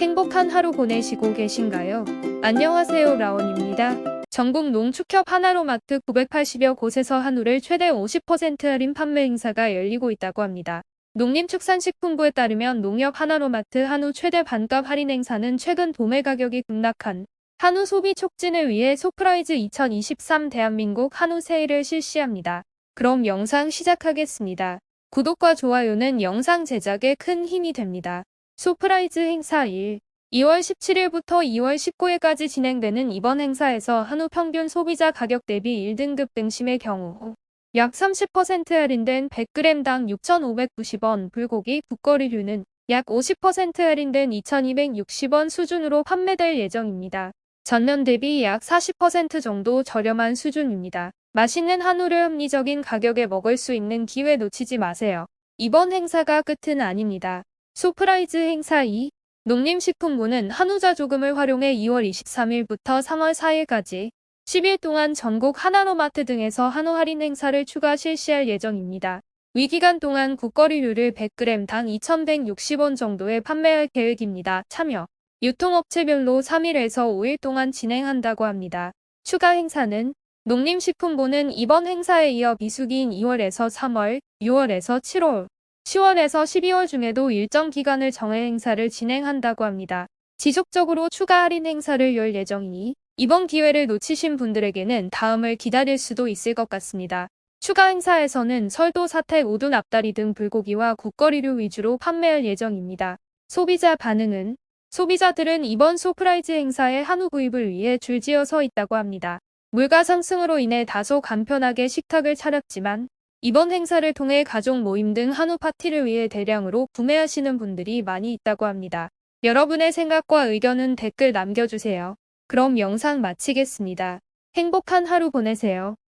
행복한 하루 보내시고 계신가요? 안녕하세요 라온입니다. 전국 농축협 하나로마트 980여 곳에서 한우를 최대 50% 할인 판매 행사가 열리고 있다고 합니다. 농림축산식품부에 따르면 농협 하나로마트 한우 최대 반값 할인 행사는 최근 도매 가격이 급락한 한우 소비 촉진을 위해 소프라이즈 2023 대한민국 한우 세일을 실시합니다. 그럼 영상 시작하겠습니다. 구독과 좋아요는 영상 제작에 큰 힘이 됩니다. 소프라이즈 행사 1 2월 17일부터 2월 19일까지 진행되는 이번 행사에서 한우 평균 소비자 가격 대비 1등급 등심의 경우 약 30% 할인된 100g당 6,590원 불고기 국거리류는 약 50% 할인된 2,260원 수준으로 판매될 예정입니다. 전년 대비 약 40% 정도 저렴한 수준입니다. 맛있는 한우를 합리적인 가격에 먹을 수 있는 기회 놓치지 마세요. 이번 행사가 끝은 아닙니다. 소프라이즈 행사 2 농림식품부는 한우자 조금을 활용해 2월 23일부터 3월 4일까지 10일 동안 전국 하나로마트 등에서 한우 할인 행사를 추가 실시할 예정입니다. 위기간 동안 국거리류를 100g당 2,160원 정도에 판매할 계획입니다. 참여 유통업체별로 3일에서 5일 동안 진행한다고 합니다. 추가 행사는 농림식품부는 이번 행사에 이어 비수기인 2월에서 3월, 6월에서 7월, 10월에서 12월 중에도 일정 기간을 정해 행사를 진행한다고 합니다. 지속적으로 추가 할인 행사를 열 예정이니 이번 기회를 놓치신 분들에게는 다음을 기다릴 수도 있을 것 같습니다. 추가 행사에서는 설도 사택 오둔 앞다리 등 불고기와 국거리류 위주로 판매할 예정입니다. 소비자 반응은 소비자들은 이번 소프라이즈 행사에 한우 구입을 위해 줄지어 서 있다고 합니다. 물가 상승으로 인해 다소 간편하게 식탁을 차렸지만 이번 행사를 통해 가족 모임 등 한우 파티를 위해 대량으로 구매하시는 분들이 많이 있다고 합니다. 여러분의 생각과 의견은 댓글 남겨주세요. 그럼 영상 마치겠습니다. 행복한 하루 보내세요.